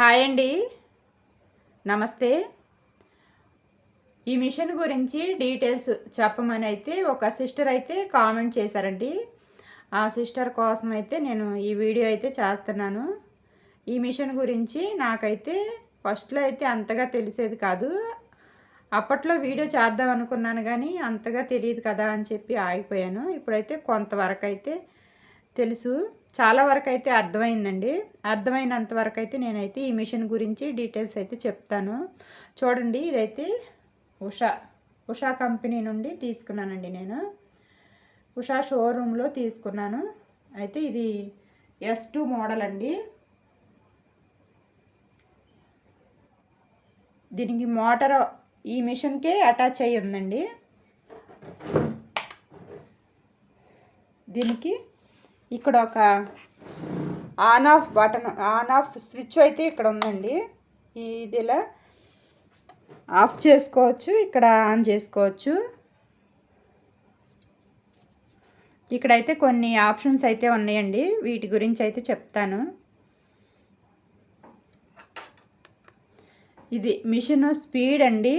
Hi అండి. నమస్తే. ఈ మిషన్ గురించి డీటెయిల్స్ చెప్పమని అయితే ఒక సిస్టర్ అయితే కామెంట్ చేశారండి. ఆ సిస్టర్ కోసం అయితే నేను ఈ వీడియో అయితే చేస్తున్నాను. ఈ మిషన్ గురించి నాకైతే ఫస్ట్లో అయితే అంతగా తెలిసేది కాదు. అప్పట్లో వీడియో చేద్దాం అనుకున్నాను కానీ అంతగా తెలియదు కదా అని చెప్పి ఆగిపోయాను. ఇప్పుడైతే కొంతవరకు అయితే తెలుసు. చాలా వరకు అయితే అర్థమైందండి. అర్థమైనంత వరకు అయితే నేనైతే ఈ మిషన్ గురించి డీటెయిల్స్ అయితే చెప్తాను. చూడండి ఇదైతే ఉషా ఉషా కంపెనీ నుండి తీసుకున్నానండి నేను. ఉషా షోరూంలో తీసుకున్నాను. అయితే ఇది ఎస్ టూ మోడల్ అండి. దీనికి మోటార్ ఈ మిషన్కే అటాచ్ అయ్యి ఉందండి. దీనికి ఇక్కడ ఒక on off button on off switch అయితే ఇక్కడ ఉందండి. ఇది ఇలా ఆఫ్ చేసుకోవచ్చు ఇక్కడ ఆన్ చేసుకోవచ్చు. ఇక్కడైతే కొన్ని ఆప్షన్స్ అయితే ఉన్నాయండి. వీటి గురించి అయితే చెప్తాను. ఇది మిషన్ స్పీడ్ అండి.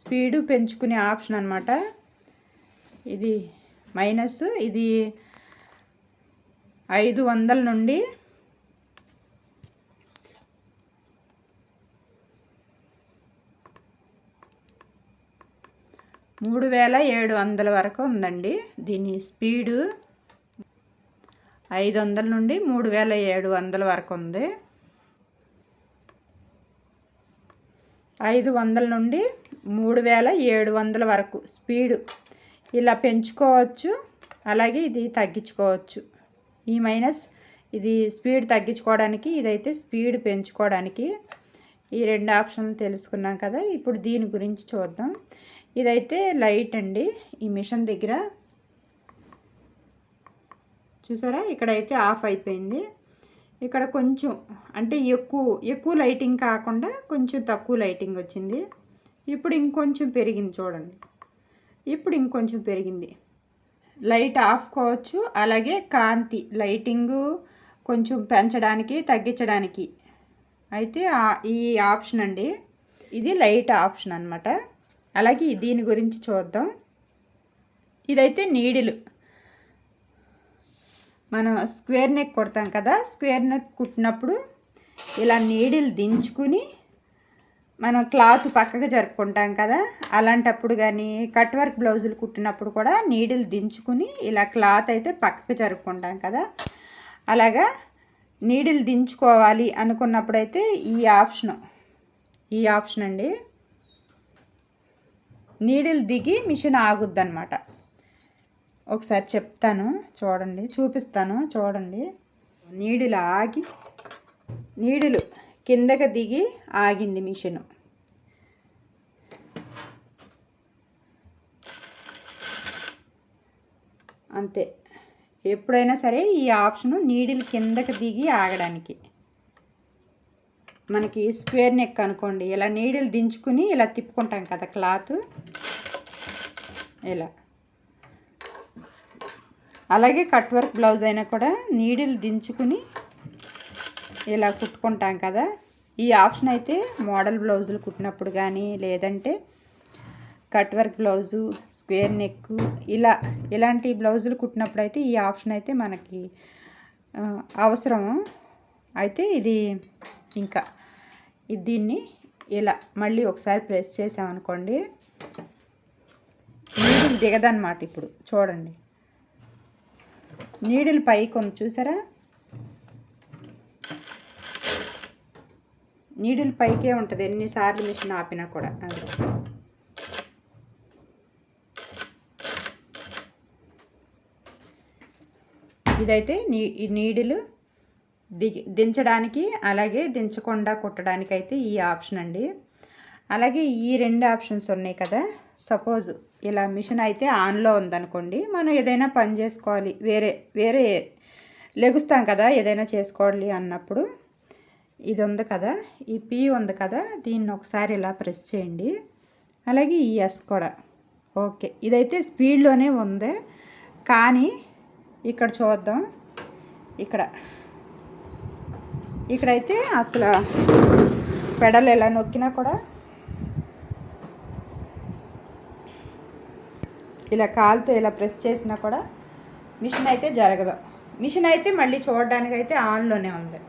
స్పీడు పెంచుకునే ఆప్షన్ అనమాట ఇది మైనస్ ఇది ఐదు వందల నుండి మూడు వేల ఏడు వందల వరకు ఉందండి. దీని స్పీడు ఐదు వందల నుండి మూడు వేల ఏడు వందల వరకు ఉంది. ఐదు వందల నుండి మూడు వేల ఏడు వందల వరకు స్పీడు. ఇలా పెంచుకోవచ్చు. అలాగే ఇది తగ్గించుకోవచ్చు. E ఈ మైనస్ ఇది స్పీడ్ తగ్గించుకోవడానికి ఇదైతే స్పీడ్ పెంచుకోవడానికి ఈ రెండు ఆప్షన్లు తెలుసుకున్నాం కదా. ఇప్పుడు దీని గురించి చూద్దాం. ఇదైతే లైట్ అండి. ఈ మిషన్ దగ్గర చూసారా? ఇక్కడైతే ఆఫ్ అయిపోయింది. ఇక్కడ కొంచెం అంటే ఎక్కువ ఎక్కువ లైటింగ్ కాకుండా కొంచెం తక్కువ లైటింగ్ వచ్చింది. ఇప్పుడు ఇంకొంచెం పెరిగింది చూడండి. ఇప్పుడు ఇంకొంచెం పెరిగింది. లైట్ ఆఫ్ కావచ్చు. అలాగే కాంతి లైటింగు కొంచెం పెంచడానికి తగ్గించడానికి. అయితే ఈ ఆప్షన్ అండి. ఇది లైట్ ఆప్షన్ అనమాట అలాగే దీని గురించి చూద్దాం. ఇదైతే నీడిలు. మనం స్క్వేర్ నెక్ కుడతాం కదా స్క్వేర్ నెక్ కుట్టినప్పుడు ఇలా నీడిల్ దించుకుని మనం క్లాత్ పక్కకు జరుపుకుంటాం కదా అలాంటప్పుడు కానీ కట్ వర్క్ బ్లౌజులు కుట్టినప్పుడు కూడా నీడిల్ దించుకుని ఇలా క్లాత్ అయితే పక్కకు జరుపుకుంటాం కదా. అలాగా నీడిల్ దించుకోవాలి అనుకున్నప్పుడైతే ఈ ఆప్షన్ ఈ ఆప్షన్ అండి. నీడిల్ దిగి మిషన్ ఆగుద్దనమాట ఒకసారి చెప్తాను చూడండి చూపిస్తాను చూడండి. నీడిల్ ఆగి నీడిలు కిందకి దిగి ఆగింది మిషన్. అంతే. ఎప్పుడైనా సరే ఈ ఆప్షను నీడిల్ కిందకి దిగి ఆగడానికి. మనకి స్క్వేర్ నెక్ అనుకోండి ఇలా నీడిల్ దించుకుని ఇలా తిప్పుకుంటాం కదా క్లాత్. ఇలా. అలాగే కట్ వర్క్ బ్లౌజ్ అయినా కూడా నీడిల్ దించుకుని ఇలా కుట్టుకుంటాం కదా. ఈ ఆప్షన్ అయితే మోడల్ బ్లౌజులు కుట్టినప్పుడు కానీ లేదంటే cut work blouse square neck ఇలా ఇలాంటి బ్లౌజులు కుట్టినప్పుడు అయితే ఈ ఆప్షన్ అయితే మనకి అవసరం. అయితే ఇది ఇంకా దీన్ని ఇలా మళ్ళీ ఒకసారి ప్రెస్ చేసామనుకోండి నీడిల్ దిగదన్నమాట ఇప్పుడు. చూడండి. నీడిల్ పై కొంచెం చూసారా? నీడిల్ పైకే ఉంటుంది. ఎన్నిసార్లు మిషన్ ఆపినా కూడా. అది. ఇదైతే నీ ఈ నీడిలు దిగి దించడానికి అలాగే దించకుండా కుట్టడానికి అయితే ఈ ఆప్షన్ అండి. అలాగే ఈ రెండు ఆప్షన్స్ ఉన్నాయి కదా. సపోజ్ ఇలా మిషన్ అయితే ఆన్లో ఉందనుకోండి మనం ఏదైనా పని చేసుకోవాలి. వేరే వేరే లెగుస్తాం కదా ఏదైనా చేసుకోవాలి అన్నప్పుడు. ఇది ఉంది కదా? ఈ పీ ఉంది కదా? దీన్ని ఒకసారి ఇలా ప్రెస్ చేయండి. అలాగే ఈ ఎస్ కూడా. ఓకే. ఇదైతే స్పీడ్లోనే ఉంది. కానీ ఇక్కడ చూద్దాం. ఇక్కడ. ఇక్కడైతే అసలు పెడలు ఎలా నొక్కినా కూడా ఇలా కాలుతో ఇలా ప్రెస్ చేసినా కూడా మిషన్ అయితే జరగదు. మిషన్ అయితే మళ్ళీ చూడడానికి అయితే ఆన్లోనే ఉంది.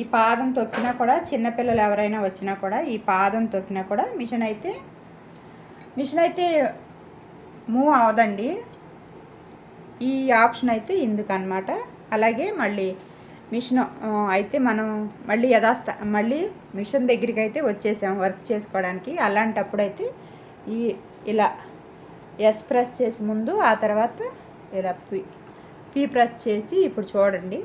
ఈ పాదం తొక్కినా కూడా చిన్నపిల్లలు ఎవరైనా వచ్చినా కూడా ఈ పాదం తొక్కినా కూడా మిషన్ అయితే మిషన్ అయితే మూవ్ అవదండి. ఈ ఆప్షన్ అయితే ఇందుకనమాట అలాగే మళ్ళీ మిషన్ అయితే మనం మళ్ళీ యథాస్థ మళ్ళీ మిషన్ దగ్గరికి అయితే వచ్చేసాం వర్క్ చేసుకోవడానికి. అలాంటప్పుడు అయితే ఈ ఇలా ఎస్ ప్రెస్ చేసి ముందు ఆ తర్వాత ఇలా పి పి ప్రెస్ చేసి ఇప్పుడు చూడండి.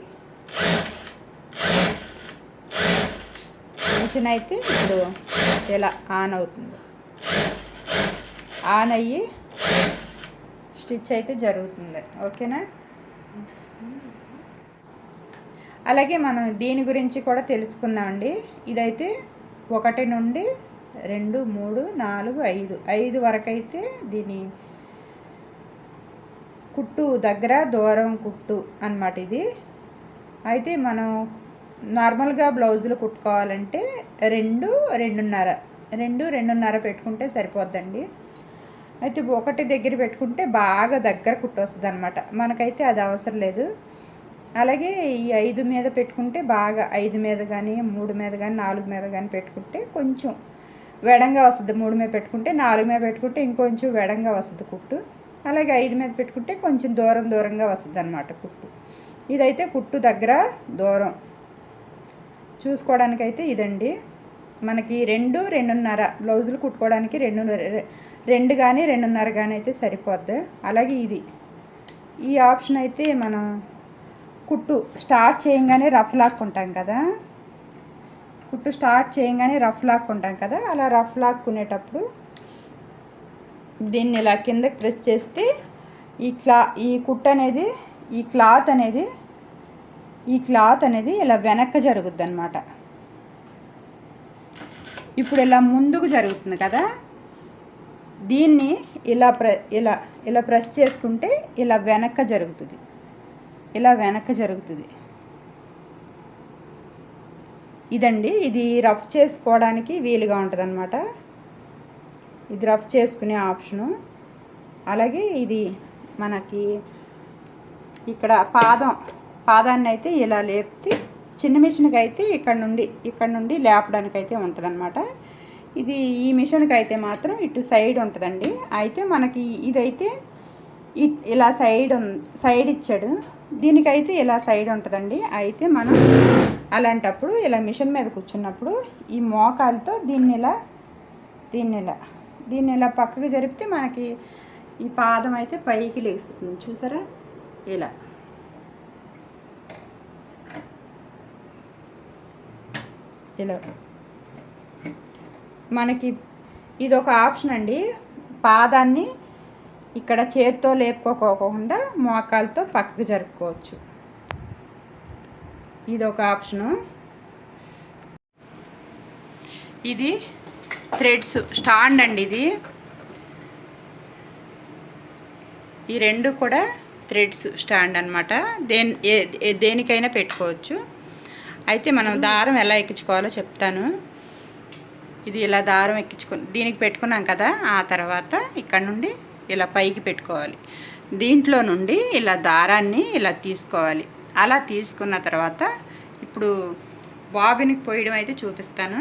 మిషన్ అయితే ఇప్పుడు ఇలా ఆన్ అవుతుంది. ఆన్ అయ్యి స్టిచ్ అయితే జరుగుతుంది. ఓకేనా అలాగే మనం దీని గురించి కూడా తెలుసుకుందామండి. ఇదైతే ఒకటి నుండి రెండు మూడు నాలుగు ఐదు. ఐదు వరకు అయితే దీని కుట్టు దగ్గర దూరం కుట్టు అన్నమాట ఇది. అయితే మనం నార్మల్గా బ్లౌజులు కుట్టుకోవాలంటే రెండు రెండున్నర రెండు రెండున్నర పెట్టుకుంటే సరిపోద్దండి. అయితే ఒకటి దగ్గర పెట్టుకుంటే బాగా దగ్గర కుట్టు వస్తుంది అనమాట మనకైతే అది అవసరం లేదు. అలాగే ఈ ఐదు మీద పెట్టుకుంటే బాగా ఐదు మీద కానీ మూడు మీద కానీ నాలుగు మీద కానీ పెట్టుకుంటే కొంచెం వెడంగా వస్తుంది. మూడు మీద పెట్టుకుంటే నాలుగు మీద పెట్టుకుంటే ఇంకొంచెం వెడంగా వస్తుంది కుట్టు. అలాగే ఐదు మీద పెట్టుకుంటే కొంచెం దూరం దూరంగా వస్తుంది అనమాట కుట్టు. ఇదైతే కుట్టు దగ్గర దూరం. చూసుకోవడానికైతే ఇదండి. మనకి రెండు రెండున్నర బ్లౌజులు కుట్టుకోవడానికి రెండు రెండు కానీ రెండున్నర కానీ అయితే సరిపోద్ది. అలాగే ఇది. ఈ ఆప్షన్ అయితే మనం కుట్టు స్టార్ట్ చేయంగానే రఫ్ లాక్కుంటాం కదా. కుట్టు స్టార్ట్ చేయంగానే రఫ్ లాక్కుంటాం కదా. అలా రఫ్ లాక్కునేటప్పుడు దీన్ని ఇలా కిందకి ప్రెస్ చేస్తే ఈ క్లా ఈ కుట్టు అనేది ఈ క్లాత్ అనేది ఈ క్లాత్ అనేది ఇలా వెనక్కి జరుగుద్ది అనమాట ఇప్పుడు ఇలా ముందుకు జరుగుతుంది కదా? దీన్ని ఇలా ప్ర ఇలా ఇలా ప్రెస్ చేసుకుంటే ఇలా వెనక్క జరుగుతుంది. ఇలా వెనక్క జరుగుతుంది. ఇదండి ఇది రఫ్ చేసుకోవడానికి వీలుగా ఉంటుంది అనమాట ఇది రఫ్ చేసుకునే ఆప్షను. అలాగే ఇది మనకి ఇక్కడ పాదం పాదాన్ని అయితే ఇలా లేపితే చిన్న మిషన్కి అయితే ఇక్కడ నుండి ఇక్కడ నుండి లేపడానికి అయితే ఉంటుందన్నమాట. ఇది ఈ మిషన్కి అయితే మాత్రం ఇటు సైడ్ ఉంటుందండి. అయితే మనకి ఇదైతే ఇ- ఇలా సైడ్ సైడ్ ఇచ్చాడు. దీనికైతే ఇలా సైడ్ ఉంటుందండి. అయితే మనం అలాంటప్పుడు ఇలా మిషన్ మీద కూర్చున్నప్పుడు ఈ మోకాలతో దీన్ని ఇలా దీన్ని ఇలా దీన్ని ఇలా పక్కకు జరిపితే మనకి ఈ పాదం అయితే పైకి లేస్తుంది. చూసారా? ఇలా. ఇలా. మనకి ఇది ఒక ఆప్షన్ అండి. పాదాన్ని ఇక్కడ చేత్తో లేపుకోకోకుండా మోకాలతో పక్కకు జరుపుకోవచ్చు. ఇది ఒక ఆప్షను. ఇది థ్రెడ్స్ స్టాండ్ అండి ఇది. ఈ రెండు కూడా థ్రెడ్స్ స్టాండ్ అనమాట దేని ఏ- దేనికైనా పెట్టుకోవచ్చు. అయితే మనం దారం ఎలా ఎక్కించుకోవాలో చెప్తాను. ఇది ఇలా దారం ఎక్కించుకొని దీనికి పెట్టుకున్నాం కదా ఆ తర్వాత ఇక్కడ నుండి ఇలా పైకి పెట్టుకోవాలి. దీంట్లో నుండి ఇలా దారాన్ని ఇలా తీసుకోవాలి. అలా తీసుకున్న తర్వాత ఇప్పుడు బాబిన్కి పోయడం అయితే చూపిస్తాను.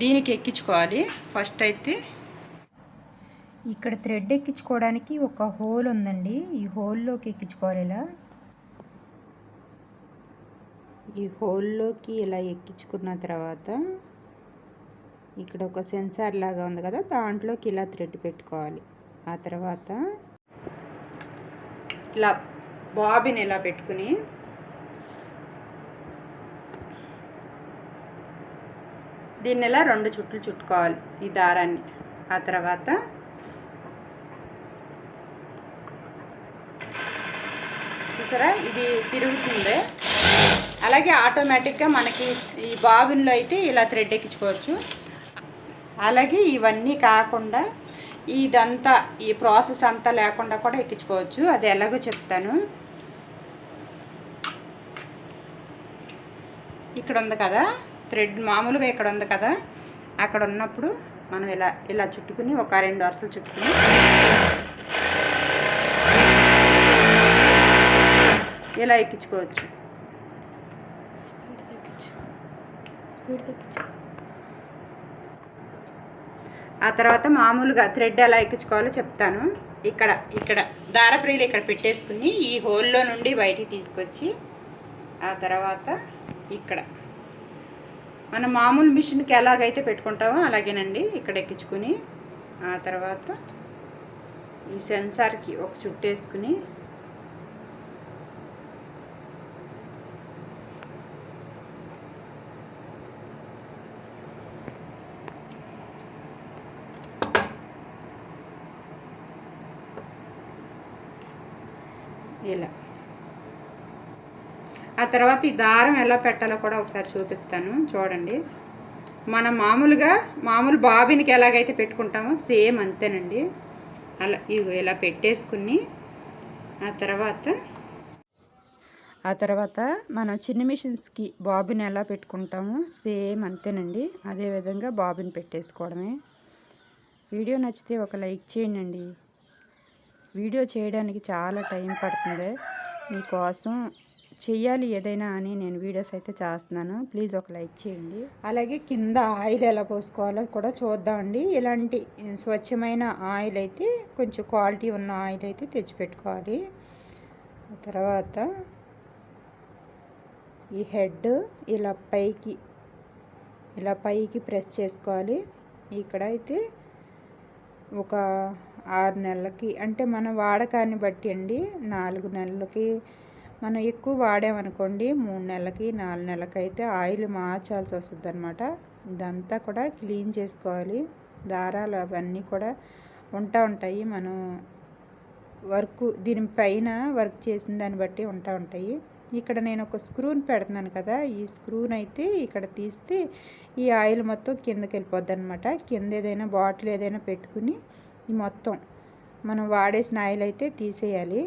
దీనికి ఎక్కించుకోవాలి. ఫస్ట్ అయితే ఇక్కడ థ్రెడ్ ఎక్కించుకోవడానికి ఒక హోల్ ఉందండి. ఈ హోల్లోకి ఎక్కించుకోవాలి ఇలా. ఈ హోల్లోకి ఇలా ఎక్కించుకున్న తర్వాత ఇక్కడ ఒక సెన్సార్ లాగా ఉంది కదా దాంట్లోకి ఇలా థ్రెడ్ పెట్టుకోవాలి. ఆ తర్వాత ఇలా బాబిని ఇలా పెట్టుకుని దీన్ని ఇలా రెండు చుట్లు చుట్టుకోవాలి ఈ దారాన్ని. ఆ తర్వాత చూసారా? ఇది తిరుగుతుంది. అలాగే ఆటోమేటిక్గా మనకి ఈ బాబిన్లో అయితే ఇలా థ్రెడ్ ఎక్కించుకోవచ్చు. అలాగే ఇవన్నీ కాకుండా ఇదంతా ఈ ప్రాసెస్ అంతా లేకుండా కూడా ఎక్కించుకోవచ్చు. అది ఎలాగో చెప్తాను. ఇక్కడ ఉంది కదా థ్రెడ్ మామూలుగా ఇక్కడ ఉంది కదా అక్కడ ఉన్నప్పుడు మనం ఇలా ఇలా చుట్టుకుని ఒక రెండు వరుసలు చుట్టుకుని ఇలా ఎక్కించుకోవచ్చు స్పీడ్ తగ్గించు ఆ తర్వాత మామూలుగా థ్రెడ్ ఎలా ఎక్కించుకోవాలో చెప్తాను. ఇక్కడ ఇక్కడ దారప్రీలు ఇక్కడ పెట్టేసుకుని ఈ హోల్లో నుండి బయటికి తీసుకొచ్చి ఆ తర్వాత ఇక్కడ. మనం మామూలు మిషన్కి ఎలాగైతే పెట్టుకుంటామో అలాగేనండి ఇక్కడ ఎక్కించుకుని ఆ తర్వాత ఈ సెన్సార్కి ఒక చుట్టేసుకుని ఇలా. ఆ తర్వాత ఈ దారం ఎలా పెట్టాలో కూడా ఒకసారి చూపిస్తాను. చూడండి. మనం మామూలుగా మామూలు బాబిన్కి ఎలాగైతే పెట్టుకుంటామో సేమ్ అంతేనండి. అలా ఇవి ఇలా పెట్టేసుకుని ఆ తర్వాత ఆ తర్వాత మనం చిన్న మిషన్స్కి బాబిన్ ఎలా పెట్టుకుంటామో సేమ్ అంతేనండి. అదేవిధంగా బాబిన్ పెట్టేసుకోవడమే. వీడియో నచ్చితే ఒక లైక్ చేయండి. వీడియో చేయడానికి చాలా టైం పడుతుంది. మీకోసం చెయ్యాలి ఏదైనా అని నేను వీడియోస్ అయితే చేస్తున్నాను. ప్లీజ్ ఒక లైక్ చేయండి. అలాగే కింద ఆయిల్ ఎలా పోసుకోవాలో కూడా చూద్దామండి. ఇలాంటి స్వచ్ఛమైన ఆయిల్ అయితే కొంచెం క్వాలిటీ ఉన్న ఆయిల్ అయితే తెచ్చిపెట్టుకోవాలి. తర్వాత ఈ హెడ్ ఇలా పైకి ఇలా పైకి ప్రెస్ చేసుకోవాలి. ఇక్కడ అయితే ఒక ఆరు నెలలకి. అంటే మన వాడకాన్ని బట్టి అండి నాలుగు నెలలకి. మనం ఎక్కువ వాడామనుకోండి మూడు నెలలకి నాలుగు నెలలకి అయితే ఆయిల్ మార్చాల్సి వస్తుంది అనమాట ఇదంతా కూడా క్లీన్ చేసుకోవాలి. దారాలు అవన్నీ కూడా ఉంటా ఉంటాయి. మనం వర్క్ దీనిపైన వర్క్ చేసిన దాన్ని బట్టి ఉంటా ఉంటాయి. ఇక్కడ నేను ఒక స్క్రూని పెడుతున్నాను కదా ఈ స్క్రూని అయితే ఇక్కడ తీస్తే ఈ ఆయిల్ మొత్తం కిందకి వెళ్ళిపోద్ది అనమాట కింద ఏదైనా బాటిల్ ఏదైనా పెట్టుకుని ఈ మొత్తం. మనం వాడేసిన ఆయిల్ అయితే తీసేయాలి.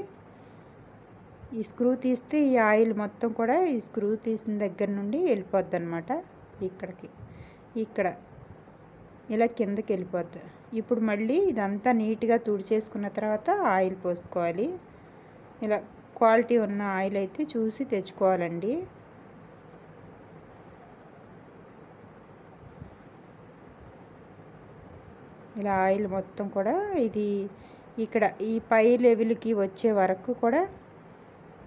ఈ స్క్రూ తీస్తే ఈ ఆయిల్ మొత్తం కూడా ఈ స్క్రూ తీసిన దగ్గర నుండి వెళ్ళిపోద్ది అనమాట ఇక్కడికి. ఇక్కడ. ఇలా కిందకి వెళ్ళిపోద్ది. ఇప్పుడు మళ్ళీ ఇదంతా నీట్గా తుడిచేసుకున్న తర్వాత ఆయిల్ పోసుకోవాలి. ఇలా క్వాలిటీ ఉన్న ఆయిల్ అయితే చూసి తెచ్చుకోవాలండి. ఇలా ఆయిల్ మొత్తం కూడా ఇది ఇక్కడ ఈ పై లెవెల్కి వచ్చే వరకు కూడా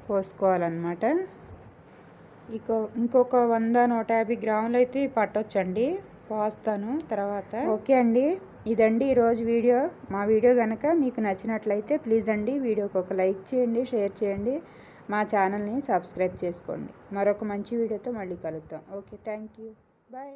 పోసుకోవాలన్నమాట. ఇంకో ఇంకొక వంద నూట యాభై గ్రాములు అయితే పట్టొచ్చండి పోస్తాను తర్వాత. ఓకే అండి ఇదండి ఈరోజు వీడియో. మా వీడియో కనుక మీకు నచ్చినట్లయితే ప్లీజ్ అండి వీడియోకి ఒక లైక్ చేయండి షేర్ చేయండి. మా ఛానల్ని సబ్స్క్రైబ్ చేసుకోండి. మరొక మంచి వీడియోతో మళ్ళీ కలుద్దాం. Okay thank you. బాయ్.